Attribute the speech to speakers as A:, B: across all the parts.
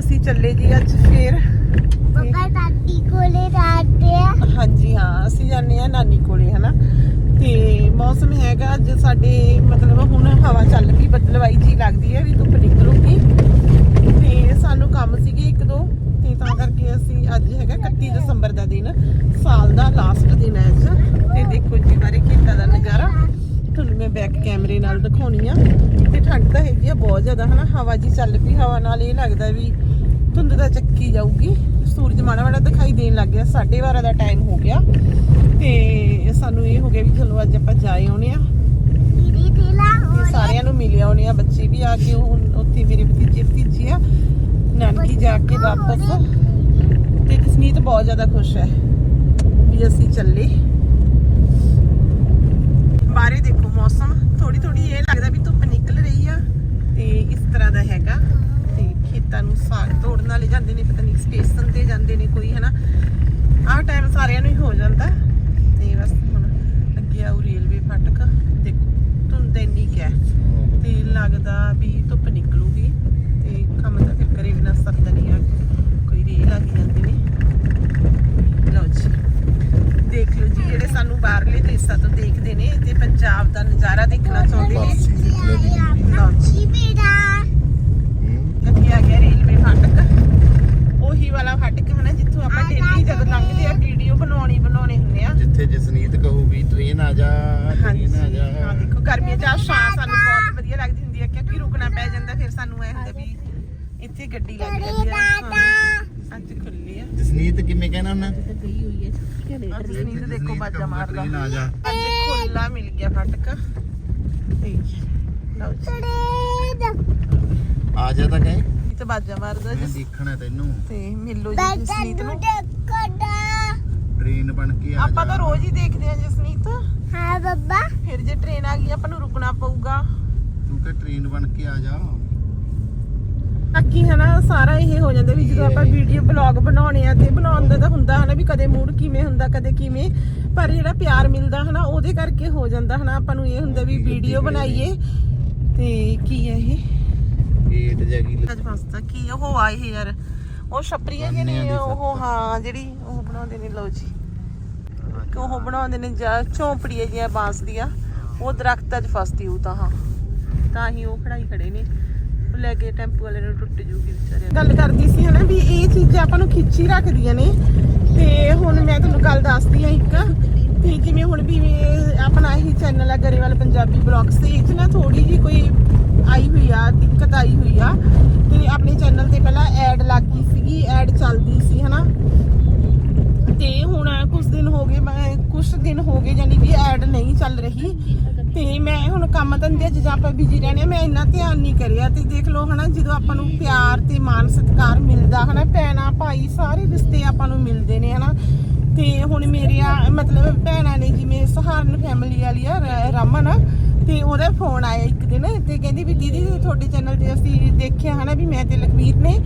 A: ਅਸੀਂ ਚੱਲੇ ਜੀ ਅੱਜ ਫੇਰ।
B: ਪਾਪਾ ਦਾਦੀ ਕੋਲੇ ਰਾਤੇ ਆ।
A: ਹਾਂਜੀ ਹਾਂ ਅਸੀਂ ਜਾਂਦੇ ਆ ਨਾਨੀ ਕੋਲੇ ਹਨਾ? ਤੇ ਮੌਸਮ ਹੈਗਾ ਅੱਜ ਸਾਡੇ ਮਤਲਬ ਹੁਣ ਹਵਾ ਚੱਲ ਪਈ ਬੱਦਲਵਾਈ ਜੀ ਲੱਗਦੀ ਹੈ ਵੀ ਧੁੱਪ ਨਿਕਲੂਗੀ। ਤੇ ਸਾਨੂੰ ਕੰਮ ਸੀਗੇ ਇੱਕ ਦੋ ਤੇ ਤਾਂ ਕਰਕੇ ਅਸੀਂ ਅੱਜ ਹੈਗਾ 31 ਦਸੰਬਰ ਦਾ ਦਿਨ ਸਾਲ ਦਾ ਲਾਸਟ ਦਿਨ ਹੈ ਅੱਜ। ਤੇ ਦੇਖੋ ਜੀ ਬਾਰੇ ਖੇਤਾਂ ਦਾ ਨਜ਼ਾਰਾ। ਤੁਹਾਨੂੰ ਮੈਂ ਬੈਕ ਕੈਮਰੇ ਨਾਲ ਦਿਖਾਉਣੀ ਆ। ਤੇ ਠੰਡ ਤਾਂ ਹੈਗੀ ਆ ਬਹੁਤ ਜ਼ਿਆਦਾ, ਹਨਾ? ਹਵਾ ਜੀ ਚੱਲ ਪਈ, ਹਵਾ ਨਾਲ ਇਹ ਲੱਗਦਾ ਵੀ ਧੁੰਦ ਤਾਂ ਚੱਕੀ ਜਾਊਗੀ। ਸੂਰਜ ਮਾੜਾ ਮਾੜਾ ਦਿਖਾਈ ਦੇਣ ਲੱਗ ਗਿਆ 12:30 ਦਾ ਟਾਈਮ ਹੋ ਗਿਆ। ਤੇ ਸਾਨੂੰ ਇਹ ਹੋ ਗਿਆ ਵੀ ਚਲੋ ਅੱਜ ਆਪਾਂ ਜਾਏ ਆਉਣੇ ਆ। ਸਾਰਿਆਂ ਨੂੰ ਮਿਲਿਆ ਆਉਣੇ ਆ, ਬੱਚੇ ਵੀ ਆ ਕੇ ਹੁਣ ਉੱਥੇ ਮੇਰੇ ਭਤੀਜੇ ਭਤੀਜੀ ਆ। ਨਾਨਕੀ ਜਾ ਕੇ ਵਾਪਸ। ਤੇ ਕਸਮੀਤ ਬਹੁਤ ਜ਼ਿਆਦਾ ਖੁਸ਼ ਹੈ ਵੀ ਅਸੀਂ ਚੱਲੇ। ਬਾਹਰੇ ਦੇਖੋ, ਮੌਸਮ ਥੋੜੀ ਥੋੜੀ ਇਹ ਲੱਗਦਾ ਵੀ ਧੁੱਪ ਨਿਕਲ ਰਹੀ ਆ ਤੇ ਇਸ ਤਰ੍ਹਾਂ ਦਾ ਹੈਗਾ ਤੇ ਖੇਤਾਂ ਨੂੰ ਸਾਗ ਤੋੜਨ ਵਾਲੇ ਜਾਂਦੇ ਨੇ, ਪਤਾ ਨਹੀਂ ਸਟੇਸ਼ਨ ਤੇ ਜਾਂਦੇ ਨੇ ਕੋਈ, ਹਨਾ? ਆਹ ਟਾਈਮ ਸਾਰਿਆਂ ਨੂੰ ਹੀ ਹੋ ਜਾਂਦਾ ਤੇ ਬਸ ਹੁਣ ਅੱਗੇ ਆਉ ਰੇਲਵੇ ਫਾਟਕ। ਦੇਖੋ, ਧੁੰਦ ਇੰਨੀ ਕੁ ਤੇ ਲੱਗਦਾ ਵੀ ਧੁੱਪ ਨਿਕਲੂਗੀ ਤੇ ਕੰਮ ਤਾਂ ਫਿਰ ਕਰੇ ਬਿਨਾ ਸਰਦਾ ਨਹੀਂ ਆ ਕੋਈ ਰੇਲ ਆ ਗਈ ਜਾਂਦੇ ਨੇ ਲਓ ਜੀ ਦੇਖ ਲਓ ਜੀ ਜਿਹੜੇ ਸਾਨੂੰ ਬਾਹਰਲੇ ਦੇਸ਼ਾਂ ਤੋਂ ਦੇਖਦੇ ਨੇ ਤੇ ਪੰਜਾਬ ਦਾ ਨਜ਼ਾਰਾ ਦੇਖਣਾ ਚਾਹੁੰਦੇ ਨੇ। ਲਓ ਜੀ ਅੱਗੇ ਆ ਗਿਆ ਰੇਲਵੇ ਫਾਟਕ ਉਹੀ ਵਾਲਾ ਫਾਟਕ ਹੈ ਨਾ ਜਿੱਥੋਂ ਆਪਾਂ ਡੇਲੀ ਜਦੋਂ ਲੰਘਦੇ ਆ ਵੀਡੀਓ ਬਣਾਉਣੀ ਬਣਾਉਣੇ ਹੁੰਦੇ ਆ।
C: ਜਿੱਥੇ ਜਸਨੀਤ ਕਹੂਗੀ ਟ੍ਰੇਨ ਆ ਜਾ ਟ੍ਰੇਨ ਆ ਜਾ।
A: ਹਾਂ ਦੇਖੋ ਗਰਮੀਆਂ ਚ ਛਾਂ ਸਾਨੂੰ ਬਹੁਤ ਵਧੀਆ ਲੱਗਦੀ ਹੁੰਦੀ ਹੈ ਕਿਉਂਕਿ ਰੁਕਣਾ ਪੈ ਜਾਂਦਾ ਫਿਰ ਸਾਨੂੰ ਐ ਹੁੰਦਾ ਵੀ ਇੱਥੇ ਗੱਡੀ ਲੱਗ ਜਾਂਦੀ ਹੈ ਹਾਂ। ਅੱਜ ਖੁੱਲੀ ਆ।
C: ਜਸਨੀਤ ਕਿਵੇਂ ਕਹਿਣਾ ਉਹਨਾਂ?
A: ਅੱਜ ਜਸਨੀਤ ਦੇਖੋ ਬਾਜਾ ਮਾਰਦਾ।
C: ਟ੍ਰੇਨ ਆ ਜਾ।
A: ਖੁੱਲਾ ਮਿਲ ਗਿਆ ਫਟਕ। ਤੇ ਲਓ ਜੀ।
C: ਆ ਜਾ ਤਾਂ ਕਹੇ
A: ਇਹ ਤਾਂ ਬਾਜਾ ਮਾਰਦਾ ਜੀ।
C: ਦੇਖਣਾ ਤੈਨੂੰ।
A: ਤੇ ਮਿਲੋ ਜੀ ਜਸਨੀਤ ਨੂੰ
C: ਟ੍ਰੇਨ ਬਣ ਕੇ ਆ
A: ਆਪਾਂ ਤਾਂ ਰੋਜ਼ ਹੀ ਦੇਖਦੇ ਆ ਜਸਨੀਤ
B: ਹਾਂ ਬੱਬਾ।
A: ਫਿਰ ਜੇ ਟ੍ਰੇਨ ਆ ਗਈ ਆਪਾਂ ਨੂੰ ਰੁਕਣਾ ਪਊਗਾ।
C: ਤੂੰ ਕਿ ਟ੍ਰੇਨ ਬਣ ਕੇ ਆ ਜਾ।
A: ਬਾਕੀ ਹਨਾ ਸਾਰਾ ਇਹ ਹੋ ਜਾਂਦਾ ਵੀ ਜਦੋਂ ਆਪਾਂ ਵੀਡੀਓ ਬਲੌਗ ਬਣਾਉਣੇ ਆ ਤੇ ਬਣਾਉਣ ਦਾ ਤਾਂ ਹੁੰਦਾ ਹਨਾ ਵੀ ਕਦੇ ਮੂਡ ਕਿਵੇਂ ਹੁੰਦਾ ਕਦੇ ਕਿਵੇਂ। ਪਰ ਜਿਹੜਾ ਪਿਆਰ ਮਿਲਦਾ ਹਨਾ ਉਹਦੇ ਕਰਕੇ ਹੋ ਜਾਂਦਾ ਹਨਾ ਆਪਾਂ ਨੂੰ ਇਹ ਹੁੰਦਾ ਵੀ ਵੀਡੀਓ ਬਣਾਈਏ। ਤੇ ਕੀ ਹੈ ਇਹ?
C: ਗੇਟ ਜਗੀ
A: ਅੱਜ ਫਸਦਾ ਕੀ ਉਹ ਆਏ ਯਾਰ? ਉਹ ਛਪਰੀਆਂ ਨਹੀਂ ਉਹ ਹਾਂ ਜਿਹੜੀ ਉਹ ਬਣਾਉਂਦੇ ਨੇ ਲਓ ਜੀ। ਕਿ ਉਹ ਬਣਾਉਂਦੇ ਨੇ ਜਾਂ ਝੌਂਪੜੀਆਂ ਜਿਹੀਆਂ ਬਾਂਸ ਦੀਆਂ। ਉਹ ਦਰਖਤ ਅੱਜ ਫਸਦੀ ਉਹ ਤਾਂ ਹਾਂ। ਤਾਂ ਹੀ ਉਹ ਖੜਾਈ ਖੜੇ ਨੇ। ਲੈ ਕੇ ਟੈਂਪੂ ਵਾਲੇ ਨੂੰ ਟੁੱਟ ਜੂਗੀ ਵਿਚਾਰੇ ਗੱਲ ਕਰਦੀ ਸੀ ਹਨਾ ਵੀ ਇਹ ਚੀਜ਼ਾਂ ਆਪਾਂ ਨੂੰ ਖਿੱਚੀ ਰੱਖਦੀਆਂ ਨੇ। ਤੇ ਹੁਣ ਮੈਂ ਤੁਹਾਨੂੰ ਗੱਲ ਦੱਸਦੀ ਆ ਇੱਕ ਤੇ ਜਿਵੇਂ ਹੁਣ ਵੀ ਆਪਣਾ ਹੀ ਚੈਨਲ ਆ ਗਰੇਵਾਲ ਪੰਜਾਬੀ ਬਲੌਗਸ ਤੇ ਇਹ 'ਚ ਨਾ ਥੋੜੀ ਜੀ ਕੋਈ ਆਈ ਹੋਈ ਆ, ਦਿੱਕਤ ਆਈ ਹੋਈ ਆ। ਤੇ ਆਪਣੇ ਚੈਨਲ ਤੇ ਪਹਿਲਾਂ ਐਡ ਲੱਗ ਗਈ ਸੀਗੀ ਐਡ ਚੱਲਦੀ ਸੀ, ਹਨਾ? ਤੇ ਹੁਣ ਕੁਝ ਦਿਨ ਹੋ ਗਏ, ਮੈਂ ਕੁਝ ਦਿਨ ਹੋ ਗਏ ਯਾਨੀ ਕਿ ਐਡ ਨਹੀਂ ਚੱਲ ਰਹੀ। ਤੇ ਮੈਂ ਹੁਣ ਕੰਮ ਧੰਦੇ 'ਚ ਜਾਂ ਆਪਾਂ ਬਿਜ਼ੀ ਰਹਿੰਦੇ ਹਾਂ, ਮੈਂ ਇੰਨਾ ਧਿਆਨ ਨਹੀਂ ਕਰਿਆ। ਤੇ ਦੇਖ ਲਓ ਹਨਾ ਜਦੋਂ ਆਪਾਂ ਨੂੰ ਪਿਆਰ ਤੇ ਮਾਨ ਸਤਿਕਾਰ ਮਿਲਦਾ ਹਨਾ ਭੈਣਾ ਭਾਈ ਸਾਰੇ ਰਿਸ਼ਤੇ ਆਪਾਂ ਨੂੰ ਮਿਲਦੇ ਨੇ ਹਨਾ। ਤੇ ਹੁਣ ਮੇਰੀਆਂ ਮਤਲਬ ਭੈਣਾਂ ਨੇ ਜਿਵੇਂ ਸਹਾਰਨ ਫੈਮਿਲੀ ਵਾਲੀ ਆ ਰ- ਰਮਨ ਤੇ ਉਹਦਾ ਫੋਨ ਆਇਆ ਇੱਕ ਦਿਨ ਤੇ ਕਹਿੰਦੀ ਵੀ ਦੀਦੀ ਤੁਹਾਡੇ ਚੈਨਲ ਤੇ ਅਸੀਂ ਦੇਖਿਆ ਹਨਾ ਵੀ ਮੈਂ ਤੇ ਲਖਵੀਰ ਨੇ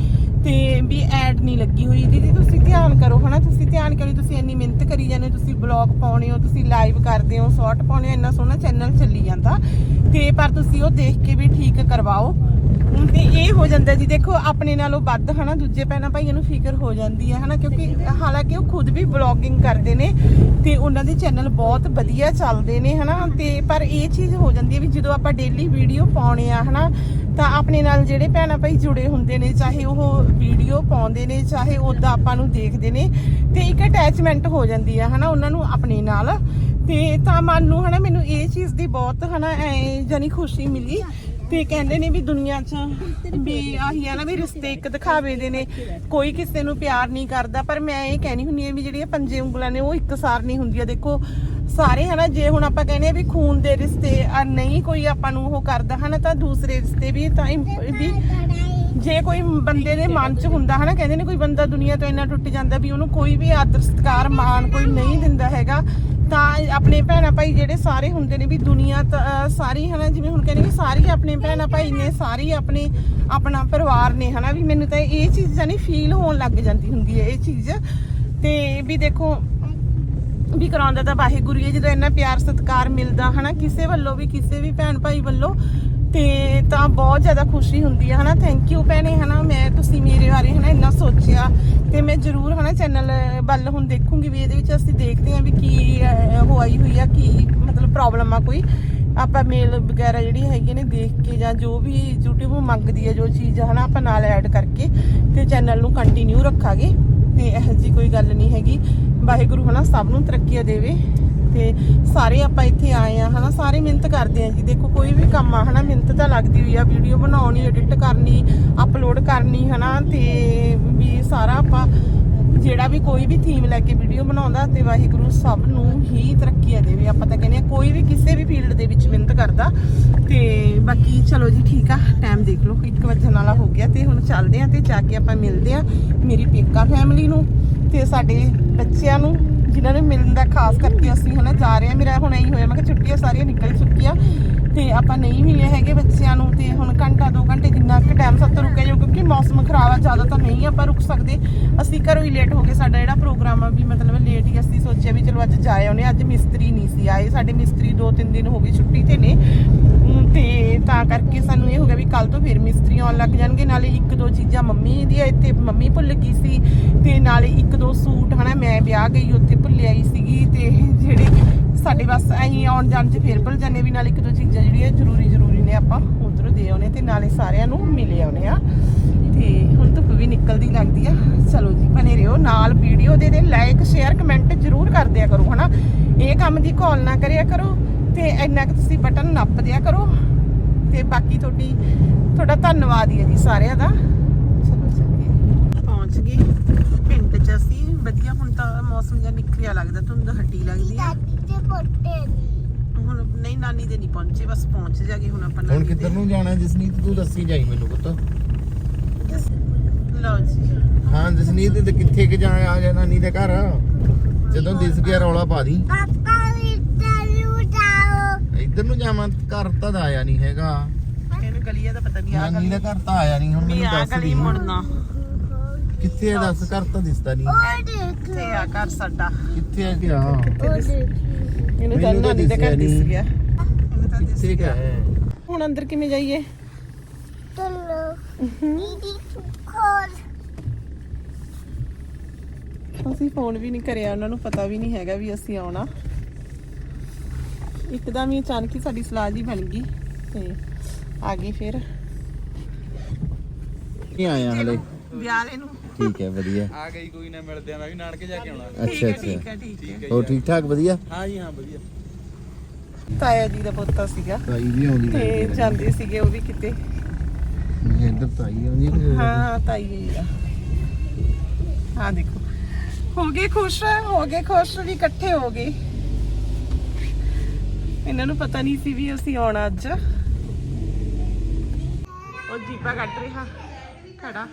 A: ਤੇ ਵੀ ਐਡ ਨਹੀਂ ਲੱਗੀ ਹੋਈ। ਦੀਦੀ, ਤੁਸੀਂ ਧਿਆਨ ਕਰੋ ਹਨਾ, ਤੁਸੀਂ ਧਿਆਨ ਕਰੋ ਤੁਸੀਂ ਇੰਨੀ ਮਿਹਨਤ ਕਰੀ ਜਾਂਦੇ ਹੋ, ਤੁਸੀਂ ਬਲੌਗ ਪਾਉਣੇ ਹੋ, ਤੁਸੀਂ ਲਾਈਵ ਕਰਦੇ ਹੋ ਸ਼ਾਰਟ ਪਾਉਣੇ ਹੋ, ਇੰਨਾ ਸੋਹਣਾ ਚੈਨਲ ਚੱਲੀ ਜਾਂਦਾ। ਤੇ ਪਰ ਤੁਸੀਂ ਉਹ ਦੇਖ ਕੇ ਵੀ ਠੀਕ ਕਰਵਾਓ। ਹੁਣ ਤੇ ਇਹ ਹੋ ਜਾਂਦਾ ਜੀ, ਦੇਖੋ, ਆਪਣੇ ਨਾਲੋਂ ਵੱਧ ਹਨਾ, ਦੂਜੇ ਭੈਣਾਂ ਭਾਈਆਂ ਨੂੰ ਫਿਕਰ ਹੋ ਜਾਂਦੀ ਹੈ ਹਨਾ, ਕਿਉਂਕਿ ਹਾਲਾਂਕਿ ਉਹ ਖੁਦ ਵੀ ਬਲੌਗਿੰਗ ਕਰਦੇ ਨੇ ਤੇ ਉਹਨਾਂ ਦੇ ਚੈਨਲ ਬਹੁਤ ਵਧੀਆ ਚੱਲਦੇ ਨੇ ਹਨਾ, ਤੇ ਪਰ ਇਹ ਚੀਜ਼ ਹੋ ਜਾਂਦੀ ਹੈ ਵੀ ਜਦੋਂ ਆਪਾਂ ਡੇਲੀ ਵੀਡੀਓ ਪਾਉਣੇ ਆ ਹਨਾ, ਤਾਂ ਆਪਣੇ ਨਾਲ ਜਿਹੜੇ ਭੈਣਾਂ ਭਾਈ ਜੁੜੇ ਹੁੰਦੇ ਨੇ, ਚਾਹੇ ਉਹ ਵੀਡੀਓ ਪਾਉਂਦੇ ਨੇ, ਚਾਹੇ ਉਹਦਾ ਆਪਾਂ ਨੂੰ ਦੇਖਦੇ ਨੇ, ਤੇ ਇੱਕ ਅਟੈਚਮੈਂਟ ਹੋ ਜਾਂਦੀ ਆ, ਹਨਾ, ਉਹਨਾਂ ਨੂੰ ਆਪਣੇ ਨਾਲ। ਤੇ ਤਾਂ ਮਨ ਨੂੰ, ਹਨਾ, ਮੈਨੂੰ ਇਹ ਚੀਜ਼ ਦੀ ਬਹੁਤ, ਹਨਾ, ਐ ਜਾਨੀ ਖੁਸ਼ੀ ਮਿਲੀ। ਤੇ ਕਹਿੰਦੇ ਨੇ ਵੀ ਦੁਨੀਆ 'ਚ ਵੀ ਆਹੀ ਆ ਨਾ ਵੀ ਰਿਸ਼ਤੇ ਇੱਕ ਦਿਖਾਵੇ ਦੇ ਨੇ। ਕੋਈ ਕਿਸੇ ਨੂੰ ਪਿਆਰ ਨਹੀਂ ਕਰਦਾ, ਪਰ ਮੈਂ ਇਹ ਕਹਿਣੀ ਹੁੰਦੀ ਆ ਵੀ ਜਿਹੜੀਆਂ ਪੰਜੇ ਉਂਗਲਾਂ ਨੇ, ਉਹ ਇੱਕਸਾਰ ਨਹੀਂ ਹੁੰਦੀਆਂ। ਦੇਖੋ, ਸਾਰੇ, ਹਨਾ, ਜੇ ਹੁਣ ਆਪਾਂ ਕਹਿੰਦੇ ਆ ਵੀ ਖੂਨ ਦੇ ਰਿਸ਼ਤੇ ਆ, ਨਹੀਂ ਕੋਈ ਆਪਾਂ ਨੂੰ ਉਹ ਕਰਦਾ, ਹਨਾ, ਤਾਂ ਦੂਸਰੇ ਰਿਸ਼ਤੇ ਵੀ ਤਾਂ ਵੀ ਜੇ ਕੋਈ ਬੰਦੇ ਦੇ ਮਨ 'ਚ ਹੁੰਦਾ ਹਨਾ, ਕਹਿੰਦੇ ਨੇ ਕੋਈ ਬੰਦਾ ਦੁਨੀਆ ਤੋਂ ਇੰਨਾ ਟੁੱਟ ਜਾਂਦਾ ਵੀ ਉਹਨੂੰ ਕੋਈ ਵੀ ਆਦਰ, ਸਤਿਕਾਰ, ਮਾਣ ਕੋਈ ਨਹੀਂ ਦਿੰਦਾ ਹੈਗਾ, ਤਾਂ ਆਪਣੇ ਭੈਣਾਂ ਭਾਈ ਜਿਹੜੇ ਸਾਰੇ ਹੁੰਦੇ ਨੇ ਵੀ ਦੁਨੀਆ ਸਾਰੀ ਹਨਾ, ਜਿਵੇਂ ਹੁਣ ਕਹਿੰਦੇ ਵੀ ਸਾਰੀ ਆਪਣੇ ਭੈਣਾਂ ਭਾਈ ਨੇ, ਸਾਰੇ ਆਪਣੇ, ਆਪਣਾ ਪਰਿਵਾਰ ਨੇ ਹਨਾ, ਵੀ ਮੈਨੂੰ ਤਾਂ ਇਹ ਚੀਜ਼ ਜਾਨੀ ਫੀਲ ਹੋਣ ਲੱਗ ਜਾਂਦੀ ਹੁੰਦੀ ਹੈ ਇਹ ਚੀਜ਼। ਤੇ ਵੀ ਦੇਖੋ, ਵੀ ਕਰਾਉਂਦਾ ਤਾਂ ਵਾਹਿਗੁਰੂ ਹੀ ਹੈ, ਜਦੋਂ ਇੰਨਾ ਪਿਆਰ, ਸਤਿਕਾਰ ਮਿਲਦਾ ਹਨਾ, ਕਿਸੇ ਵੱਲੋਂ ਵੀ, ਕਿਸੇ ਵੀ ਭੈਣ ਭਾਈ ਵੱਲੋਂ ਤੇ ਤਾਂ ਬਹੁਤ ਜ਼ਿਆਦਾ ਖੁਸ਼ੀ ਹੁੰਦੀ ਹੈ ਹਨਾ? ਥੈਂਕ ਯੂ ਭੈਣੇ, ਹਨਾ? ਮੈਂ ਤੁਸੀਂ ਮੇਰੇ ਬਾਰੇ, ਹਨਾ, ਇੰਨਾ ਸੋਚਿਆ। ਤੇ ਮੈਂ ਜ਼ਰੂਰ, ਹਨਾ, ਚੈਨਲ ਵੱਲ ਹੁਣ ਦੇਖੂੰਗੀ ਵੀ ਇਹਦੇ ਵਿੱਚ ਅਸੀਂ ਦੇਖਦੇ ਹਾਂ ਵੀ ਕੀ ਹੋਈ ਹੋਈ ਆ, ਕੀ ਮਤਲਬ ਪ੍ਰੋਬਲਮ ਆ ਕੋਈ। ਆਪਾਂ ਮੇਲ ਵਗੈਰਾ ਜਿਹੜੀ ਹੈਗੀ ਨੇ ਦੇਖ ਕੇ ਜਾਂ ਜੋ ਵੀ YouTube ਮੰਗਦੀ ਹੈ ਜੋ ਚੀਜ਼ ਹਨਾ, ਆਪਾਂ ਨਾਲ ਐਡ ਕਰਕੇ ਤੇ ਚੈਨਲ ਨੂੰ ਕੰਟੀਨਿਊ ਰੱਖਾਂਗੇ। ਤੇ ਇਹੋ ਜੀ ਕੋਈ ਗੱਲ ਨਹੀਂ ਹੈਗੀ। ਵਾਹਿਗੁਰੂ, ਹਨਾ, ਸਭ ਨੂੰ ਤਰੱਕੀਆਂ ਦੇਵੇ। ਤੇ ਸਾਰੇ ਆਪਾਂ ਇੱਥੇ ਆਏ ਆ ਹਨਾ, ਸਾਰੇ ਮਿਹਨਤ ਕਰਦੇ ਆ ਜੀ। ਦੇਖੋ, ਕੋਈ ਵੀ ਕੰਮ ਆ, ਹਨਾ, ਮਿਹਨਤ ਤਾਂ ਲੱਗਦੀ ਹੋਈ ਆ, ਵੀਡੀਓ ਬਣਾਉਣੀ ਐਡਿਟ ਕਰਨੀ ਅਪਲੋਡ ਕਰਨੀ, ਹਨਾ, ਤੇ ਵੀ ਸਾਰਾ ਆਪਾਂ ਜਿਹੜਾ ਵੀ ਕੋਈ ਵੀ ਥੀਮ ਲੈ ਕੇ ਵੀਡੀਓ ਬਣਾਉਂਦਾ, ਤੇ ਵਾਹਿਗੁਰੂ ਸਭ ਨੂੰ ਹੀ ਤਰੱਕੀਆਂ ਦੇਵੇ। ਆਪਾਂ ਤਾਂ ਕਹਿੰਦੇ ਆ ਕੋਈ ਵੀ ਕਿਸੇ ਵੀ ਫੀਲਡ ਦੇ ਵਿੱਚ ਮਿਹਨਤ ਕਰਦਾ, ਤੇ ਬਾਕੀ ਚਲੋ ਜੀ, ਠੀਕ ਆ ਟਾਈਮ ਦੇਖ ਲਓ 1 ਵਜਣ ਵਾਲਾ ਹੋ ਗਿਆ, ਤੇ ਹੁਣ ਚੱਲਦੇ ਆ ਤੇ ਜਾ ਕੇ ਆਪਾਂ ਮਿਲਦੇ ਆ ਮੇਰੀ ਪੇਕਾ ਫੈਮਿਲੀ ਨੂੰ, ਤੇ ਸਾਡੇ ਬੱਚਿਆਂ ਨੂੰ ਜਿਨ੍ਹਾਂ ਨੂੰ ਮਿਲਣ ਦਾ, ਖਾਸ ਕਰਕੇ ਅਸੀਂ ਹਨਾ ਜਾ ਰਹੇ ਆ ਮੇਰਾ ਹੁਣ ਇਹੀ ਹੋਇਆ, ਮੈਂ ਕਿ ਛੁੱਟੀਆਂ ਸਾਰੀਆਂ ਨਿਕਲ ਚੁੱਕੀਆਂ। ਤੇ ਆਪਾਂ ਨਹੀਂ ਮਿਲੇ ਹੈਗੇ ਬੱਚਿਆਂ ਨੂੰ ਤੇ ਹੁਣ ਘੰਟਾ 2 ਘੰਟੇ ਜਿੰਨਾ ਕਿ ਟਾਈਮ ਸੱਤ ਰੁਕੇ ਜੋ ਕਿਉਂਕਿ ਮੌਸਮ ਖਰਾਬ ਆ, ਜ਼ਿਆਦਾ ਤਾਂ ਨਹੀਂ ਆਪਾਂ ਰੁਕ ਸਕਦੇ। ਅਸੀਂ ਘਰੋਂ ਹੀ ਲੇਟ ਹੋ ਗਏ, ਸਾਡਾ ਜਿਹੜਾ ਪ੍ਰੋਗਰਾਮ ਆ ਵੀ ਮਤਲਬ ਲੇਟ ਹੀ ਅਸੀਂ ਸੋਚਿਆ ਵੀ ਚਲੋ ਅੱਜ ਜਾ ਆਉਨੇ ਅੱਜ ਮਿਸਤਰੀ ਨਹੀਂ ਸੀ ਆਏ, ਸਾਡੇ ਮਿਸਤਰੀ 2-3 ਦਿਨ ਹੋ ਗਏ ਛੁੱਟੀ ਤੇ ਨੇ। ਅਮ ਤੇ ਤਾਂ ਕਰਕੇ ਸਾਨੂੰ ਇਹ ਹੋ ਗਿਆ ਵੀ ਕੱਲ ਤੋਂ ਫਿਰ ਮਿਸਤਰੀ ਆਉਣ ਲੱਗ ਜਾਣਗੇ, ਨਾਲੇ ਇੱਕ ਦੋ ਚੀਜ਼ਾਂ ਮੰਮੀ ਦੀ ਇੱਥੇ ਮੰਮੀ ਭੁੱਲ ਗਈ ਸੀ, ਤੇ ਨਾਲੇ ਇੱਕ ਦੋ ਸੂਟ, ਹਨਾ ਮੈਂ ਵਿਆਹ ਗਈ, ਉੱਥੇ ਭੁੱਲ ਆਈ ਸੀਗੀ, ਤੇ ਜਿਹੜੇ ਸਾਡੇ ਬਸ ਅਸੀਂ ਆਉਣ ਜਾਣ ਚ ਫੇਰ ਭੁੱਲ ਜਾਂਦੇ ਵੀ ਨਾਲ ਇੱਕ ਦੋ ਚੀਜ਼ਾਂ ਜਿਹੜੀਆਂ ਜ਼ਰੂਰੀ ਜ਼ਰੂਰੀ ਨੇ ਆਪਾਂ ਉਧਰੋਂ ਦੇ ਆਉਣੇ ਤੇ ਨਾਲੇ ਸਾਰਿਆਂ ਨੂੰ ਮਿਲੇ ਆਉਣੇ ਆ। ਤੇ ਹੁਣ ਧੁੱਪ ਵੀ ਨਿਕਲਦੀ ਲੱਗਦੀ ਆ। ਚਲੋ ਜੀ ਬਨੇ ਰਹੋ ਨਾਲ ਵੀਡੀਓ ਦੇ ਦੇ ਲਾਈਕ ਸ਼ੇਅਰ ਕਮੈਂਟ ਜ਼ਰੂਰ ਕਰ ਦਿਆ ਕਰੋ, ਹਨਾ? ਇਹ ਕੰਮ ਦੀ ਕਾਲ ਨਾ ਕਰਿਆ ਕਰੋ ਤੇ ਇੰਨਾ ਕੁ ਤੁਸੀਂ ਬਟਨ ਨੱਪ ਦਿਆ ਕਰੋ। ਤੇ ਬਾਕੀ ਤੁਹਾਡੀ ਤੁਹਾਡਾ ਧੰਨਵਾਦ ਹੀ ਹੈ ਜੀ ਸਾਰਿਆਂ ਦਾ। ਚਲੋ ਚੱਲੀਏ ਪਹੁੰਚ ਗਏ। ਪਿੰਡ ਚ ਅਸੀਂ ਵਧੀਆ, ਹੁਣ ਤਾਂ ਮੌਸਮ ਜਿਹਾ ਨਿਕਲਿਆ ਲੱਗਦਾ, ਧੁੰਦ ਹੱਟੀ ਲੱਗਦੀ ਆ।
B: ਪੋਤੇ ਦੀ
A: ਹੁਣ ਨਹੀਂ ਨਾਨੀ ਦੇ ਨਹੀਂ ਪਹੁੰਚੇ ਬਸ ਪਹੁੰਚ ਜਾਗੇ ਹੁਣ ਆਪਾਂ
C: ਹੁਣ
A: ਨਾਨੀ
C: ਕਿੱਧਰ
A: ਦੇ।
C: ਨੂੰ ਜਾਣਾ ਜਸਨੀਤ ਤੂੰ ਦੱਸੀ ਜਾਈ ਮੈਨੂੰ ਪੁੱਤ।
A: ਲਓ ਜੀ।
C: ਹਾਂ ਜਸਨੀਤ ਤੇ ਕਿੱਥੇ ਕਿ ਜਾ ਆ ਜਾ ਨਾਨੀ ਦੇ ਘਰ? ਜਦੋਂ ਦਿਸ ਗਿਆ ਰੌਲਾ ਪਾ ਦੀ।
B: ਪਾਪਾ ਵੀ ਤਲੂ ਜਾਓ
C: ਇੱਧਰ ਨੂੰ ਜਾਵਾਂ ਘਰ ਤਾਂ ਆਇਆ ਨਹੀਂ ਹੈਗਾ।
A: ਇਹਨੂੰ ਗਲੀਆਂ ਦਾ ਪਤਾ ਨਹੀਂ ਆ
C: ਨਾਨੀ ਦਾ ਘਰ ਤਾਂ ਆਇਆ ਨਹੀਂ ਹੁਣ
A: ਵੀ
C: ਮੈਨੂੰ
A: ਆ
C: ਦੱਸ
A: ਗਲੀ
C: ਦੀ।
A: ਮੁੜਨਾ।
C: ਕਿੱਥੇ ਹੈ ਦੱਸ ਘਰ ਤਾਂ ਦਿਸਦਾ ਨਹੀਂ।
B: ਉਹ ਦੇਖ
A: ਤੇ ਆ ਘਰ ਸਾਡਾ?
C: ਕਿੱਥੇ ਹੈ ਕਿ ਹਾਂ
B: ਉਹ ਦੇਖ।
A: ਇਹਨੂੰ ਤਾਂ ਨਾਨੀ ਦਾ ਘਰ ਦਿਸ। ਗਿਆ ਇਹਨੂੰ ਤਾਂ ਦਿਸ
C: ਕਿੱਥੇ
A: ਗਿਆ
C: ਕਾ ਹੈ?
A: ਹੁਣ ਅੰਦਰ ਕਿਵੇਂ ਜਾਈਏ?
B: ਚਲੋ। ਦੀਦੀ ਖੋਲ।
A: ਅਸੀਂ ਫੋਨ ਵੀ ਨਹੀਂ ਕਰਿਆ ਉਹਨਾਂ ਨੂੰ ਪਤਾ ਵੀ ਨਹੀਂ ਹੈਗਾ ਵੀ ਅਸੀਂ ਆਉਣਾ। ਇੱਕਦਮ ਹੀ ਅਚਾਨਕ ਹੀ ਸਾਡੀ ਸਲਾਹ ਜੀ ਬਣ ਗਈ ਤੇ ਆ ਗਏ ਫਿਰ।
C: ਨਹੀਂ ਆਇਆ ਹਲੇ।
A: ਵਿਆਹਲੇ ਨੂੰ
C: ਠੀਕ ਹੈ ਵਧੀਆ।
D: ਆ ਗਈ ਕੋਈ ਨਾ ਮਿਲਦੇ ਆ ਮੈਂ ਵੀ ਨਾਨਕੇ ਜਾ ਕੇ ਆਉਣਾ।
A: ਠੀਕ
C: ਅੱਛਾ।
A: ਹੈ
C: ਅੱਛਾ
A: ਠੀਕ ਹੈ ਠੀਕ ਹੈ।
C: ਹੋਰ ਠੀਕ ਠਾਕ ਵਧੀਆ?
D: ਹਾਂ ਜੀ ਹਾਂ ਵਧੀਆ।
A: ਤਾਇਆ ਜੀ ਦਾ ਪੁੱਤਾ ਸੀਗਾ।
C: ਤਾਈ ਵੀ ਆਉਂਦੀ
A: ਤੇ ਜਾਂਦੇ ਸੀਗੇ ਉਹ ਵੀ ਕਿਤੇ।
C: ਹੈ ਇੱਧਰ ਤਾਈ ਆਉਂਦੀ ਹੈ
A: ਹਾਂ ਤਾਈ ਹੀ ਆ। ਹਾਂ ਦੇਖੋ। ਹੋ ਗਏ ਖੁਸ਼ ਹੋ ਗਏ ਖੁਸ਼ ਵੀ ਇਕੱਠੇ ਹੋ ਗਏ। ਇਹਨਾਂ ਨੂੰ ਪਤਾ ਨਹੀਂ ਸੀ ਵੀ ਅਸੀਂ ਆਉਣਾ ਅੱਜ। ਉਹ ਜੀਪਾ ਕੱਟ ਰਿਹਾ। ਖੜਾ।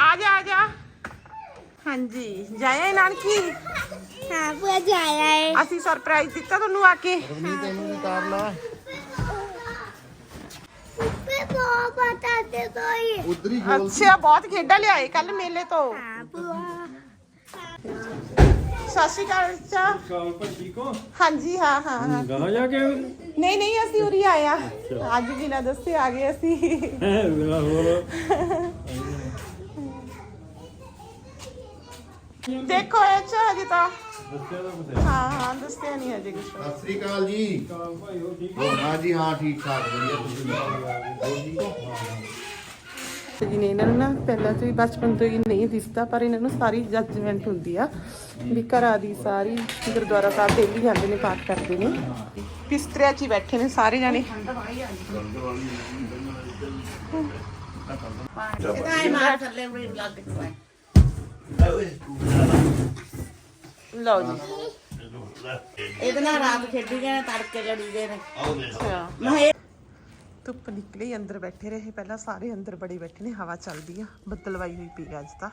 A: ਆ ਜਾ ਆ ਜਾ। ਹਾਂਜੀ ਜਾਇਆ ਨਾਨਕੀ?
B: ਹਾਂ ਪੂਰਾ ਜਾਇਆ ਹੈ
A: ਅਸੀਂ ਸਰਪ੍ਰਾਈਜ਼ ਦਿੱਤਾ ਤੁਹਾਨੂੰ ਆ ਕੇ।
C: ਰਵਨੀਤ ਇਹਨੂੰ ਵੀ ਤਾਰ ਲਾ।
B: ਤੇ ਬੋ ਪਤਾ ਤੇ ਕੋਈ।
C: ਉਧਰ ਹੀ ਖੋਲ।
A: ਅੱਛਾ ਬਹੁਤ ਖੇਡਾਂ ਲਿਆਏ ਕੱਲ ਮੇਲੇ ਤੋਂ।
B: ਹਾਂ ਪੂਰਾ
A: ਸਤਿ ਸ਼੍ਰੀ ਅਕਾਲ ਚਾ
D: ਕਾਲ ਭਾਈ ਠੀਕ ਹੋ?
A: ਹਾਂਜੀ ਹਾਂ ਹਾਂ ਹਾਂ।
D: ਗਾਹ ਜਾ ਕੇ
A: ਨਹੀਂ ਨਹੀਂ ਅਸੀਂ ਉਰੀ ਆਏ ਆ। ਅੱਜ ਵੀ ਨਾ ਦੱਸੇ ਆ ਗਏ ਅਸੀਂ।
D: ਹੋਰ।
A: ਦੇਖੋ ਇਹ ਚ ਹਜੇ ਤਾਂ ਹਾਂ। ਹਾਂ ਦੱਸਿਆ ਨਹੀਂ ਹਜੇ ਕੁਝ
C: ਸਤਿ ਸ੍ਰੀ ਅਕਾਲ ਜੀ। ਹੋਰ ਹਾਂ? ਜੀ ਹਾਂ ਠੀਕ ਠਾਕ ਵਧੀਆ ਤੁਸੀਂ ਦੱਸੋ
A: ਜੀ ਨੇ ਇਹਨਾਂ ਨੂੰ ਨਾ ਪਹਿਲਾਂ ਤੋਂ ਹੀ ਬਚਪਨ ਤੋਂ ਹੀ ਨਹੀਂ ਦਿਸਦਾ ਪਰ ਇਹਨਾਂ ਨੂੰ ਸਾਰੀ ਜੱਜਮੈਂਟ ਹੁੰਦੀ ਆ ਵੀ ਘਰਾਂ ਦੀ ਸਾਰੀ ਗੁਰਦੁਆਰਾ ਸਾਹਿਬ ਡੇਲੀ ਜਾਂਦੇ ਨੇ ਪਾਠ ਕਰਦੇ ਨੇ। ਬਿਸਤਰਿਆਂ 'ਚ ਹੀ ਬੈਠੇ ਨੇ ਸਾਰੇ ਜਾਣੇ। ਲਓ ਜੀ।
E: ਇਹਦੇ ਨਾਲ ਰਾਤ ਖੇਡੀ ਗਏ ਨੇ ਤੜਕੇ ਜੜੀ ਗਏ ਨੇ।
A: ਅੱਛਾ।
E: ਮੈਂ ਇਹ
A: ਧੁੱਪ ਨਿਕਲੀ ਅੰਦਰ ਬੈਠੇ ਰਹੇ। ਪਹਿਲਾਂ ਸਾਰੇ ਅੰਦਰ ਬੜੇ ਬੈਠੇ ਨੇ ਹਵਾ ਚੱਲਦੀ ਆ ਬੱਦਲਵਾਈ ਹੋਈ ਪਈ ਆ ਅੱਜ ਤਾਂ।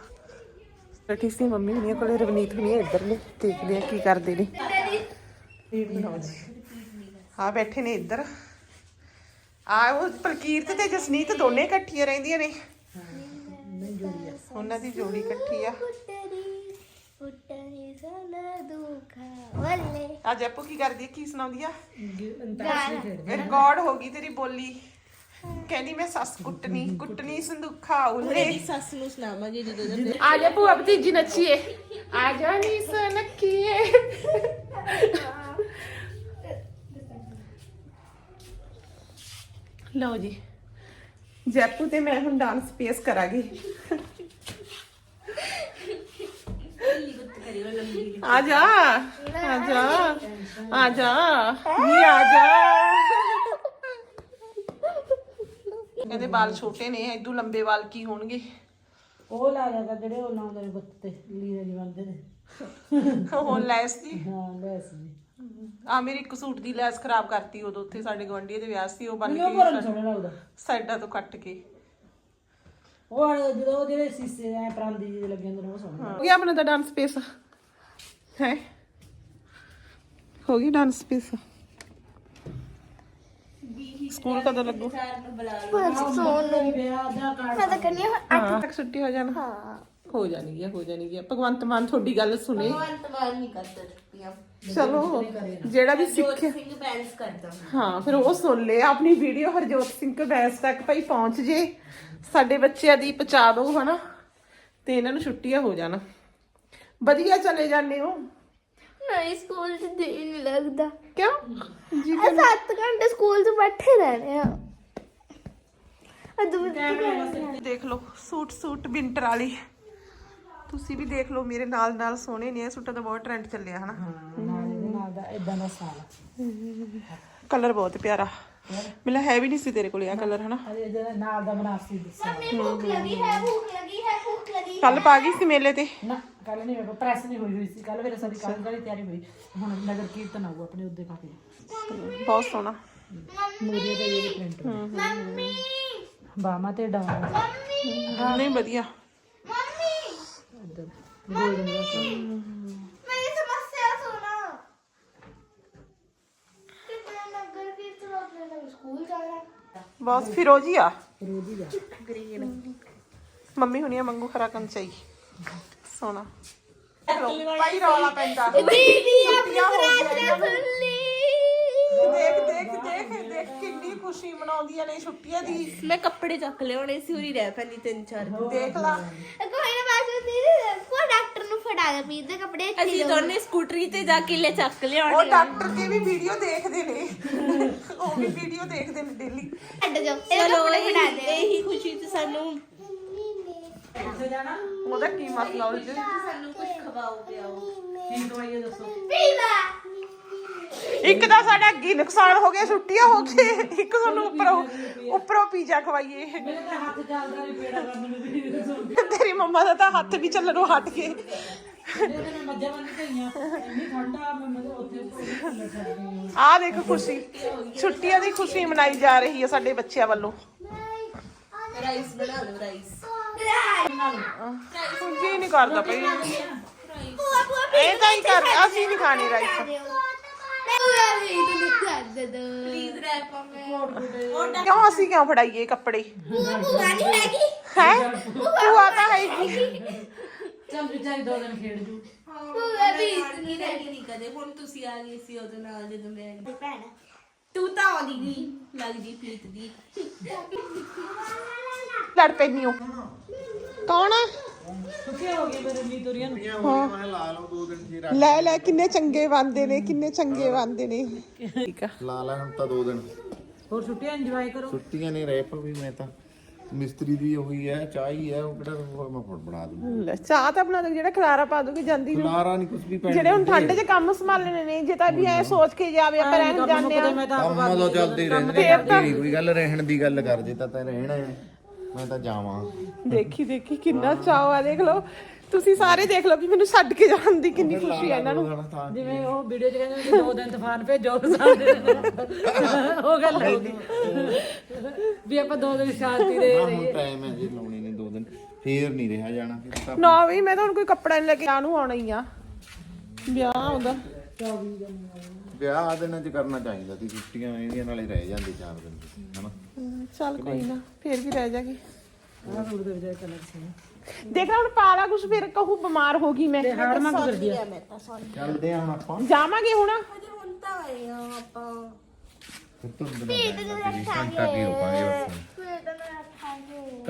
A: ਬੈਠੀ ਸੀ ਮੰਮੀ ਹੁਣੀਆਂ ਕੋਲੇ ਰਵਨੀਤ ਹੁਣੀਆਂ ਇੱਧਰ ਨੇ। ਦੇਖਦੇ ਆ ਕੀ ਕਰਦੇ ਨੇ। ਲਓ ਜੀ। ਹਾਂ ਬੈਠੇ ਨੇ ਇੱਧਰ। ਆ ਉਹ ਪਲਕੀਰਤ ਤੇ ਜਸਨੀਤ ਦੋਨੇ ਇਕੱਠੀਆਂ ਰਹਿੰਦੀਆਂ ਨੇ। ਉਹਨਾਂ ਦੀ ਜੋੜੀ ਇਕੱਠੀ ਆ। ਅੱਜ ਆਪੂ ਕੀ ਕਰਦੀ ਕੀ ਸੁਣਾਉਂਦੀ ਆ? ਰਿਕਾਰਡ ਹੋ ਗਈ ਤੇਰੀ ਬੋਲੀ। ਕਹਿੰਦੀ ਮੈਂ ਸੱਸ ਕੁੱਟਣੀ ਕੁੱਟਣੀ ਸੰਦੂਖਾ ਉਲੇ
E: ਸੱਸ ਨੂੰ ਸੁਣਾਵਾਂ ਜੀ ਜਦੋਂ
A: ਆ ਜਾ ਭੂਆ ਭਤੀਜੀ ਨੱਚੀਏ। ਆ ਜਾ ਨੀ ਸਨਕੀਏ ਲਓ ਜੀ ਜੈਪੂ ਤੇ ਮੈਂ ਹੁਣ ਡਾਂਸ ਪੇਸ ਕਰਾਂਗੀ। ਆ ਜਾ ਆ ਜਾ ਆ ਜਾ ਨੀ ਆ ਜਾ। ਕਹਿੰਦੇ ਵਾਲ ਛੋਟੇ ਨੇ ਇਦੋਂ ਲੰਬੇ ਵਾਲ ਕੀ ਹੋਣਗੇ?
E: ਉਹ ਲਾ ਲਿਆ ਜਿਹੜੇ ਉਹ ਲਾਉਂਦੇ ਨੇ ਗੁੱਤ ਤੇ ਲੀਰੇ ਨਹੀਂ ਬੰਦੇ ਨੇ
A: ਉਹ ਲੈਸ ਦੀ?
E: ਹਾਂ ਲੈਸ ਜੀ
A: ਆ ਮੇਰੀ ਇੱਕ ਸੂਟ ਦੀ ਲੈਸ ਖਰਾਬ ਕਰਤੀ ਉਦੋਂ ਉੱਥੇ ਸਾਡੇ ਗਵੰਡੀ ਦੇ ਵਿਆਹ ਸੀ ਉਹ
E: ਬੜਾ
A: ਕੇ ਸਾਈਡਾਂ ਤੋਂ ਕੱਟ ਕੇ।
E: ਉਹ ਵਾਲੇ ਜਦੋਂ ਉਹ ਜਿਹੜੇ ਸੀਸੇ ਐ ਪਰਾਂਦੀ ਜਿਹੇ ਲੱਗੇ ਹੁੰਦੇ ਨੇ ਉਹ ਸੋਹਣੇ
A: ਹੋ ਗਿਆ ਆਪਣਾ ਤਾਂ ਡਾਂਸ ਪੇਸ ਹੈ? ਹੋ ਗਈ ਡਾਂਸ ਪੇਸ ਸਕੂਲ ਕਦੋਂ ਲੱਗੂ?
E: ਵਿਆਹ ਦਾ ਕਾਰਡ
B: ਮੈਂ ਤਾਂ ਕਹਿੰਦੀ ਹਾਂ
A: ਹਾਂ ਤੱਕ ਛੁੱਟੀ ਹੋ ਜਾਣਾ। ਹੋ। ਜਾਣੀ ਹੈ ਹੋ ਜਾਣੀ ਹੈ ਭਗਵੰਤ ਮਾਨ ਤੁਹਾਡੀ ਗੱਲ ਸੁਣੇ।
B: ਅੰਤਵਾਰ ਨਹੀਂ ਕਰਦਾ ਛੁੱਟੀਆਂ।
A: ਚਲੋ ਜਿਹੜਾ ਵੀ ਸਿੱਖਿਆ
B: ਸਿੰਘ ਬੈਲੈਂਸ ਕਰਦਾ।
A: ਹਾਂ ਫਿਰ ਉਹ ਸੁਣ ਲੈ। ਆਪਣੀ ਵੀਡੀਓ ਹਰਜੋਤ ਸਿੰਘ ਕਬੈਸ ਤੱਕ ਭਾਈ ਪਹੁੰਚ ਜੇ। ਸਾਡੇ ਬੱਚਿਆਂ ਦੀ ਪਹੁੰਚਾ ਦਿਓ ਹਨਾ? ਤੇ ਇਹਨਾਂ ਨੂੰ ਛੁੱਟੀਆਂ ਹੋ ਜਾਣ। ਵਧੀਆ ਚਲੇ ਜਾਂਦੇ ਹੋ?
B: ਨਹੀਂ ਸਕੂਲ 'ਚ ਦਿਲ ਨਹੀਂ ਲੱਗਦਾ।
A: ਕਿਉਂ? ਜੀ
B: ਆ 7 ਘੰਟੇ ਸਕੂਲ 'ਚ ਬੈਠੇ ਰਹਿਣੇ ਆ ਅਦੂ
A: ਦੇਖ ਲਓ ਸੂਟ ਸੂਟ ਵਿੰਟਰ ਵਾਲੀ। ਤੁਸੀਂ ਵੀ ਦੇਖ ਲਓ ਮੇਰੇ ਨਾਲ ਨਾਲ ਸੋਹਣੇ ਨੇ ਇਹ ਸੂਟਾਂ ਦਾ ਬਹੁਤ ਟ੍ਰੈਂਡ ਚੱਲਿਆ ਹਨਾ?
E: ਨਾਲ ਦਾ ਇਦਾਂ ਦਾ ਸਾਲ।
A: ਕਲਰ ਬਹੁਤ ਪਿਆਰਾ। ਮਿਲਾ ਹੈ ਵੀ ਨਹੀਂ ਸੀ ਤੇਰੇ ਕੋਲ ਇਹ ਕਲਰ ਹਨਾ?
E: ਅਰੇ ਜਿਹੜਾ ਨਾਲ ਦਾ ਬਨਾਰਸੀ ਦੱਸਿਆ।
B: ਭੁੱਖ ਲੱਗੀ ਹੈ ਭੁੱਖ ਲੱਗੀ ਹੈ ਭੁੱਖ ਲੱਗੀ
A: ਕੱਲ ਪਾ ਗਈ ਸੀ ਮੇਲੇ ਤੇ।
E: ਨਾ ਕੱਲ ਨਹੀਂ ਮੇਰੇ ਪ੍ਰੈਸ ਨਹੀਂ ਹੋਈ ਹੋਈ ਸੀ। ਕੱਲ ਮੇਰੇ ਸਾਡੀ ਕੱਲ ਵਾਲੀ ਤਿਆਰੀ ਹੋਈ। ਹੁਣ ਨਗਰ ਕੀਰਤਨ ਆਊ ਆਪਣੇ ਉੱਦੇ ਪਾ ਕੇ।
A: ਬਹੁਤ ਸੋਹਣਾ।
E: ਮੂਰੇ ਤੇ ਇਹ ਪ੍ਰਿੰਟ
B: ਮੰਮੀ।
E: ਬਾਹਾਂ ਤੇ ਡਾਉਨ
B: ਮੰਮੀ।
A: ਨਹੀਂ ਵਧੀਆ।
B: ਮੰਮੀ।
E: ਇੱਧਰ ਗੋਲਡਨ ਦਾ
B: ਮੇਰੀ ਸਮੱਸਿਆ ਸੁਣਾ ਕਿਤਨਾ ਨਗਰ ਕੀਰਤਨ ਆਪਣੇ ਨਾਲ ਸਕੂਲ ਜਾਣਾ
A: ਬਹੁਤ ਫਿਰੋਜੀ ਆ।
E: ਰੋਦੀ ਦਾ
A: ਮੰਮੀ ਹੁਣੀਆਂ ਮੰਗੂ ਖਰਾ ਕੰਚਾਈ। ਸੋਨਾ ਭਾਈ ਰੌਲਾ ਪੈਂਦਾ।
B: ਦੀਦੀ ਆਪਣੀ ਸੁਣ ਲਈ
A: ਦੇਖ ਖੁਸ਼ੀ ਮਨਾਉਂਦੀਆਂ ਨੇ ਛੁੱਟੀਆਂ ਦੀ।
F: ਮੈਂ ਕੱਪੜੇ ਚੱਕ ਲਿਆਉਣੇ ਸੀ ਉਰੀ ਰਹਿ ਪੈਂਦੀ ਤਿੰਨ ਚਾਰ
A: ਦੇਖ ਲਾ।
B: ਕੋਈ ਨਾ ਬਾਅਦ ਵਿੱਚ ਦੀਦੀ ਕੋ ਡਾਕਟਰ ਨੂੰ ਫੜਾ ਦੇ ਪੀਰ ਦੇ ਕੱਪੜੇ ਇੱਥੇ
F: ਅਸੀਂ। ਦੋਨੇ ਸਕੂਟਰੀ ਤੇ ਜਾ ਕੇ ਲੈ ਚੱਕ
A: ਉਹ
F: ਲਿਆਉਣੇ
A: ਡਾਕਟਰ ਕੇ ਵੀ ਵੀਡੀਓ ਦੇਖਦੇ ਨੇ। ਉਹ ਵੀ ਵੀਡੀਓ ਦੇਖਦੇ ਨੇ ਡੇਲੀ
B: ਛੱਡ ਜਾਓ। ਇਹ
F: ਚਲੋ
B: ਕੱਪੜੇ ਫੜਾ ਦੇ।
F: ਇਹੀ ਖੁਸ਼ੀ ਤੇ ਸਾਨੂੰ
A: ਉਹਦਾ ਕੀ ਮਸਲਾ ਉਹ ਜੀ
F: ਸਾਨੂੰ ਕੁਝ ਖਵਾਓ ਪਿਆਓ।
E: ਕੀ ਦਵਾਈ ਦੱਸੋ।
B: ਪੀਲਾ
A: ਇੱਕ ਤਾਂ ਸਾਡਾ ਅੱਗੇ ਨੁਕਸਾਨ ਹੋ ਗਿਆ ਛੁੱਟੀਆਂ ਹੋ ਗਏ ਇੱਕ ਸਾਨੂੰ ਉੱਪਰੋਂ ਉੱਪਰੋਂ ਪੀਜ਼ਾ ਖਵਾਈਏ।
E: ਮੇਰੇ ਤਾਂ ਹੱਥ ਚੱਲਦਾ ਨਹੀਂ ਪੇੜਾ ਕਰਨ ਨੂੰ ਵੀ
A: ਤੇਰੀ ਮੰਮਾ ਦਾ ਤਾਂ ਹੱਥ ਵੀ ਚੱਲਣੋਂ ਹਟ ਗਏ।
E: ਗਈਆਂ
A: ਆਹ ਦੇਖ ਖੁਸ਼ੀ। ਛੁੱਟੀਆਂ ਦੀ ਖੁਸ਼ੀ ਮਨਾਈ ਜਾ ਰਹੀ ਹੈ ਸਾਡੇ ਬੱਚਿਆਂ ਵੱਲੋਂ।
F: ਰਾਈਸ ਬਣਾ ਲਓ ਰਾਈਸ
A: ਜੀ ਨਹੀਂ ਕਰਦਾ ਭਈ ਇਹ ਤਾਂ ਹੀ ਕਰ ਅਸੀਂ ਨਹੀਂ ਖਾਣੀ ਰਾਈਸ
F: ਪਲੀਜ਼ ਰੈਪ ਮੈਂ
A: ਕਿਉਂ ਅਸੀਂ ਕਿਉਂ ਫੜਾਈਏ ਕੱਪੜੇ?
B: ਬੁਆ ਬੁਆ ਨਹੀਂ ਹੈਗੀ
A: ਹੈ ਭੂਆ ਤਾਂ ਹੈਗੀ
E: ਚੱਲ ਵਿਚਾਰੀ ਦੋ ਦਿਨ ਖੇਡ ਜੂ।
B: ਬੁਆ ਵੀ
F: ਨਹੀਂ ਰਹਿਣੀ ਨਹੀਂ ਕਦੇ। ਹੁਣ ਤੁਸੀਂ ਆ ਗਏ ਸੀ ਉਹਦੇ ਨਾਲ ਜਦੋਂ ਮੈਂ ਆਈ।
B: ਭੈਣ
F: ਤੂੰ ਤਾਂ ਆਉਂਦੀ ਨਹੀਂ ਲੱਗਦੀ ਪ੍ਰੀਤ ਦੀ।
A: ਲੜ ਪੈਣੀ ਹੋ ਕੌਣ
E: ਸੁੱਕੇ ਹੋ। ਗਏ ਮੇਰੇ ਨੀ ਤੁਰੀਆਂ ਨੂੰ
C: ਮੈਂ ਲਾ ਲਓ ਦੋ ਦਿਨ ਜੀ
A: ਲੈ ਲੈ ਕਿੰਨੇ ਚੰਗੇ ਬੰਦੇ ਨੇ ਕਿੰਨੇ ਚੰਗੇ ਬੰਦੇ ਨੇ। ਠੀਕ ਆ।
C: ਲਾ ਲੈ ਹੁਣ ਤਾਂ ਦੋ ਦਿਨ।
E: ਹੋਰ ਛੁੱਟੀਆਂ ਇੰਜੋਏ ਕਰੋ।
C: ਛੁੱਟੀਆਂ ਨੇ ਰਹਿ ਪਾ ਵੀ ਮੈਂ ਤਾਂ ਮਿਸਤਰੀ ਦੀ ਹੋਈ ਹੈ ਚਾਹ ਹੀ ਹੈ ਉਹ ਕਿਹੜਾ ਉਹ ਮੈਂ ਫੜ ਬਣਾ ਦੂੰ
A: ਲੈ ਚਾਹ ਤਾਂ ਆਪਣਾ ਜਿਹੜਾ ਖਲਾਰਾ ਪਾ ਦੂਗੀ ਜਾਂਦੀ ਨੂੰ।
C: ਲਾਰਾ ਨਹੀਂ ਕੁਝ ਵੀ ਪੈਣਾ
A: ਜਿਹੜੇ ਹੁਣ ਠੰਡ 'ਚ ਕੰਮ ਸੰਭਾਲਣੇ ਨੇ ਜੇ ਤਾਂ ਵੀ ਐ ਸੋਚ ਕੇ ਜਾਵੇ ਆਪਾਂ ਰਹਿਣ ਜਾਂਦੇ ਆ
E: ਮੈਂ ਤਾਂ
C: ਕੰਮ ਉਦੋਂ ਚੱਲਦੇ ਹੀ ਰਹਿੰਦੇ ਨਹੀਂ ਕੋਈ ਗੱਲ ਰਹਿਣ ਦੀ ਗੱਲ ਕਰ ਜੇ ਤਾਂ ਤੈਂ ਰਹਿਣਾ ਹੈ। ਮੈਂ ਤਾਂ ਜਾਵਾਂ।
A: ਦੇਖੀ ਦੇਖੀ ਕਿੰਨਾ ਚਾਅ ਆ ਦੇਖ ਲਓ। ਤੁਸੀਂ ਸਾਰੇ ਦੇਖ ਲਓ ਵੀ ਮੈਨੂੰ ਛੱਡ ਕੇ ਜਾਣ ਦੀ ਕਿੰਨੀ ਖੁਸ਼ੀ ਹੈ ਇਹਨਾਂ ਨੂੰ।
E: ਜਿਵੇਂ ਉਹ ਵੀਡੀਓ 'ਚ ਕਹਿੰਦੇ ਨੇ ਕਿ ਦੋ ਦਿਨ ਤੂਫਾਨ ਭੇਜੋ ਸਾਡੇ ਉਹ ਗੱਲ ਹੋ। ਗਈ ਵੀ ਆਪਾਂ ਦੋ ਦਿਨ ਸ਼ਾਂਤੀ ਦੇ
C: ਹਾਂ, ਹੁਣ ਟਾਈਮ ਹੈ ਜੀ ਲਾਉਣੇ ਨੇ ਦੋ ਦਿਨ। ਫੇਰ ਨਹੀਂ ਰਿਹਾ ਜਾਣਾ ਫਿਰ ਤਾਂ
A: ਨਾ ਵੀ ਮੈਂ ਤਾਂ ਹੁਣ ਕੋਈ ਕੱਪੜਾ ਨਹੀਂ ਲੈ ਕੇ ਆਨੂੰ ਆਉਣਾ ਹੀ ਆ। ਵਿਆਹ ਆਉਂਦਾ
C: ਵਿਆਹ ਦਿਨਾਂ ਚ ਕਰਨਾ ਚਾਹੀਦਾ ਸੀ ਛੁੱਟੀਆਂ ਇਹਦੀਆਂ ਨਾਲੇ ਰਹਿ ਜਾਂਦੇ ਚਾਰ ਦਿਨ ਹਨਾ?
A: ਚੱਲ ਕੋਈ ਨਾ ਫੇਰ ਵੀ ਰਹਿ ਜਾਗੀ।
E: ਆਹ ਸੂਟ ਦੇ ਵਿਚਾਰੇ ਕਲਰ ਸੀ।
A: ਦੇਖ ਹੁਣ ਪਾਲਾ ਕੁਛ ਫਿਰ ਕਹੂ ਬਿਮਾਰ ਹੋ ਗਈ ਮੈਂ।
E: ਹਾੜ ਮੰਗ ਕਰਦੀ ਆ।
C: ਚੱਲਦੇ ਆ ਹੁਣ ਆਪਾਂ।
A: ਜਾਵਾਂਗੇ ਹੁਣ।
F: ਹੁਣ ਤਾਂ ਆਏ ਆ ਆਪਾਂ।
C: ਧੁੰਦ ਨਾ ਪੈ ਘੰਟਾ ਕੀ ਰੁਕਾਂਗੇ ਬਸ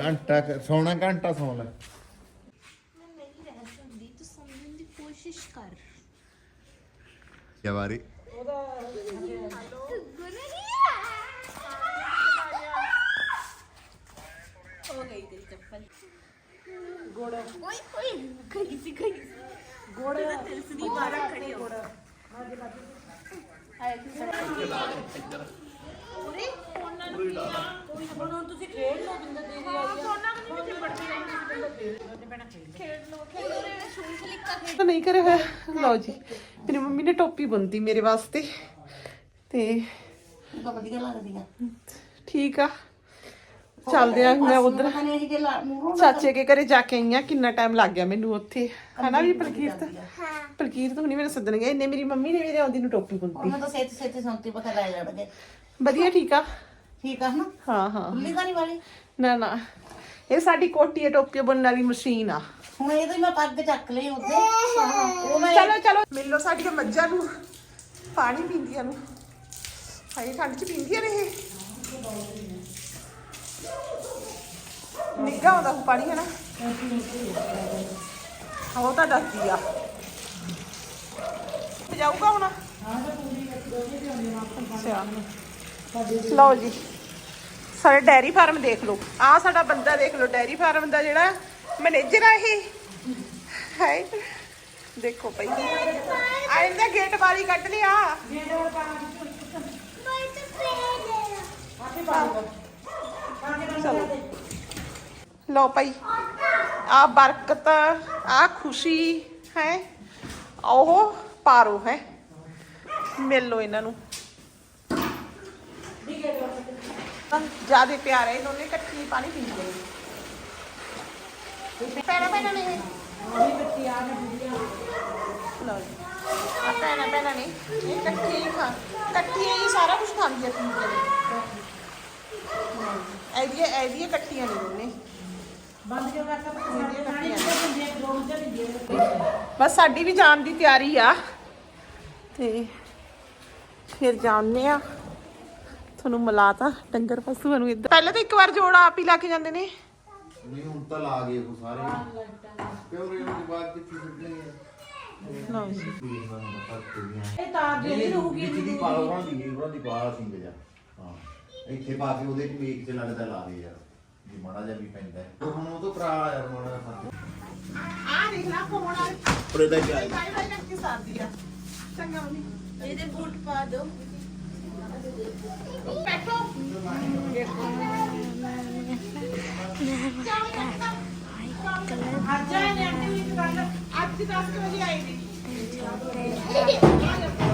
C: ਘੰਟਾ ਕੁ- ਸੌਣਾ ਘੰਟਾ ਸੌਣ ਲੈ।
B: ਮੈਂ ਨਹੀਂ ਰਹਿ ਸਕਦੀ ਤੂੰ ਸਮਝਣ ਦੀ ਕੋਸ਼ਿਸ਼ ਕਰ।
C: ਜਵਾਰੀ
F: ਹੋ ਗਈ ਤੇਰੀ ਚੱਪਲ
B: ਓਏ ਓਏ ਗਈ ਸੀ ਗਈ ਸੀ
F: ਤਿਲਸਦੀ ਬਾਹਰ ਖੜੀ ਹੋ।
E: ਹੁਣ ਤੁਸੀਂ ਖੇਡ ਲਓ। ਜਿੰਦਾ ਦੇ
A: ਤਾਂ ਨਹੀਂ ਕਰਿਆ ਹੋਇਆ। ਲਓ ਜੀ ਮੇਰੀ ਮੰਮੀ ਨੇ ਟੋਪੀ ਬੁੰਦੀ ਮੇਰੇ ਵਾਸਤੇ। ਤੇ
G: ਵਧੀਆ ਲੱਗਦੀਆਂ।
A: ਠੀਕ ਆ। ਚੱਲਦੇ ਆ ਮੈਂ ਉਧਰ।
G: ਪਤਾ ਨਹੀਂ ਇਹ
A: ਚਾਚੇ ਕੇ ਘਰੇ ਜਾ ਕੇ ਆਈ ਆ ਕਿੰਨਾ ਟਾਈਮ ਲੱਗ ਗਿਆ ਮੈਨੂੰ ਉੱਥੇ। ਹਨਾ ਵੀ ਪਲਕੀਰਤ ਪਲਕੀਰਤ ਹੁਣੀ ਮੇਰੇ ਸੱਦਣ ਗਏ ਇੰਨੇ ਮੇਰੀ ਮੰਮੀ ਨੇ ਮੇਰੇ ਆਉਂਦੀ ਨੂੰ ਟੋਪੀ ਬੁੰਦੀ
G: ਉਹਨਾਂ ਤਾਂ ਸੇਤੀ ਸੇਤੀ ਸੰਤੀ ਪਤਾ ਲੈ ਜਾਣਗੇ।
A: ਵਧੀਆ ਠੀਕ ਆ?
G: ਠੀਕ ਆ ਨਾ
A: ਹਾਂ ਹਾਂ।
G: ਖੁੱਲੀ ਤਾਂ ਨਹੀਂ ਵਾਲੀ?
A: ਨਾ ਨਾ। ਇਹ ਸਾਡੀ ਕੋਟੀ ਹੈ ਟੋਪੀ ਬੁਣਨ ਵਾਲੀ ਮਸ਼ੀਨ ਆ।
G: ਹੁਣ ਇਹਦੇ ਮੈਂ ਪੱਗ ਚੱਕ ਲਈ ਉਹਦੇ ਉਹ ਮੈਂ
A: ਚਲੋ ਚਲੋ। ਮਿਲੋ ਸਾਡੀਆਂ ਮੱਝਾਂ ਨੂੰ। ਪਾਣੀ ਪੀਂਦੀਆਂ ਨੂੰ। ਹਾਏ ਠੰਡ ਚ ਪੀਂਦੀਆਂ ਨੇ ਇਹ। ਨਿੱਘਾ ਹੁੰਦਾ ਉਹ ਪਾਣੀ ਹੈ ਨਾ ਉਹ ਤਾਂ ਆ। ਜਾਊਗਾ ਹੁਣ? ਅੱਛਾ। ਲਓ ਜੀ। ਸਾਡੇ ਡੈਰੀ ਫਾਰਮ ਦੇਖ ਲਓ। ਆ ਸਾਡਾ ਬੰਦਾ ਦੇਖ ਲਓ ਡੈਰੀ ਫਾਰਮ ਦਾ ਜਿਹੜਾ ਮੈਨੇਜਰ ਆ ਇਹ। ਹਾਏ ਦੇਖੋ ਪਈ ਆ ਇਹਦਾ ਗੇਟ ਵਾਲੀ ਕੱਢ ਲਿਆ। ਚਲੋ ਲਓ ਭਾਈ ਆ ਬਰਕਤ ਆ ਖੁਸ਼ੀ ਹੈ ਉਹ ਪਾਰੋ ਹੈ ਮਿਲ ਲਓ ਇਹਨਾਂ ਨੂੰ ਜਿਆਦੇ ਪਿਆਰ ਹੈ ਦੋਨੇ ਇਕੱਠੀ ਪਾਣੀ ਪੀਂਦੇ ਨੇ ਪੈਣਾ ਪੈਣਾ ਨਹੀਂ ਲਓ ਜੀ ਆ ਪੈਣਾ ਪੈਣਾ ਨਹੀਂ ਇਹ ਇਕੱਠੀ ਹੀ ਖਾ ਇਕੱਠੀ ਹੀ ਸਾਰਾ ਕੁਝ ਖਾਂਦੀਆਂ ਪੀਂਦੀਆਂ ਨੇ ਐਦੀਆਂ ਐਦੀਆਂ ਇਕੱਠੀਆਂ ਨੇ ਦੋਨੇ।
E: ਬੰਦ ਦੇ
A: ਬਸ ਸਾਡੀ ਵੀ ਜਾਣ ਦੀ ਤਿਆਰੀ ਆ। ਤੇ ਫਿਰ ਜਾਣਦੇ ਆ। ਤੁਹਾਨੂੰ ਮਿਲਾਤਾ ਡੰਗਰ ਪਸ਼ੂਆਂ ਨੂੰ ਇੱਧਰ। ਪਹਿਲਾਂ ਤਾਂ ਇੱਕ ਵਾਰ ਜੋੜ ਆਪ ਹੀ ਲਾ ਕੇ ਜਾਂਦੇ ਨੇ।
C: ਨਹੀਂ ਹੁਣ ਤਾਂ ਲਾ ਗਏ ਉਹ ਸਾਰੇ। ਕਿਉਂ ਰੇ ਉਹਦੇ ਬਾਅਦ ਕਿੱਥੇ ਸੁੱਟਣੇ ਆ
A: ਲਓ ਜੀ।
E: ਇਹ ਤਾਰ ਨਹੀਂ ਰਹੂਗੀ
C: ਦੀ ਪਾ ਲਓ ਉਹਨਾਂ ਦੀ ਉਹਨਾਂ ਦੀ ਬਾਹਰ ਸਿੰਘ ਜਾ। ਹਾਂ। ਇੱਥੇ ਪਾ ਕੇ ਉਹਦੇ ਚ ਮੇਕ ਚ ਲੱਗਦਾ ਲਾ ਦੇ ਯਾਰ। ਜੇ ਮਾੜਾ ਜਿਹਾ ਵੀ ਪੈਂਦਾ ਹੈ। ਹੁਣ ਉਹ ਤੋਂ ਕਰਾ ਯਾਰ ਮਾੜਾ ਜਿਹਾ
A: ਆ ਦੇਖ ਲੈ ਫੋਨ ਆ
C: ਪਰ ਇਹਦਾ ਕੀ
A: ਬਾਈ ਬਾਈ ਕਰਕੇ ਸਾਦੀ ਆ। ਚੰਗਾ ਮੰਮੀ।
F: ਇਹਦੇ ਬੂਟ ਪਾ ਦਿਓ।
A: ਬੈਠੋ।
E: ਅੱਜ ਆਏ ਨੇ ਆਂਟੀ ਵੀ ਲਓ
A: ਅੱਜ 10 ਵਜੇ ਆਈ ਦੀ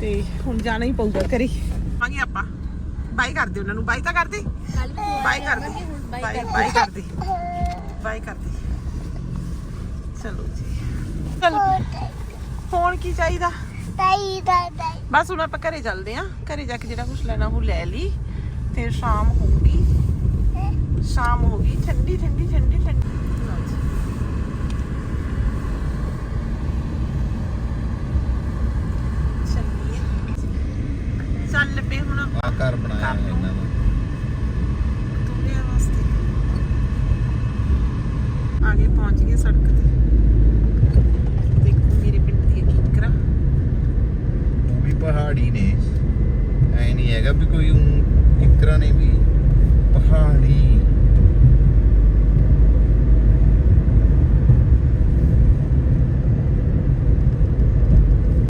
A: ਤੇ ਹੁਣ ਜਾਣਾ ਹੀ ਪਊਗਾ ਕਰੀ ਆਵਾਂਗੇ ਆਪਾਂ। ਬਾਈ ਕਰਦੇ ਉਹਨਾਂ ਨੂੰ। ਬਾਈ ਤਾਂ ਕਰਦੇ। ਬਾਈ ਕਰਦੇ। ਬਾਈ ਬਾਈ ਕਰਦੇ। ਬਾਈ ਕਰਦੇ। ਚਲੋ ਜੀ। ਚਲੋ। ਫੋਨ ਕੀ ਚਾਹੀਦਾ? ਬਸ ਹੁਣ ਆਪਾਂ ਘਰੇ ਚੱਲਦੇ ਆਂ ਘਰੇ ਜਾ ਕੇ ਜਿਹੜਾ ਕੁਝ ਲੈਣਾ ਉਹ ਲੈ ਲਈ। ਤੇ ਸ਼ਾਮ ਹੋ ਗਈ। ਸ਼ਾਮ ਹੋ ਗਈ। ਠੰਡੀ ਠੰਡੀ ਠੰਡੀ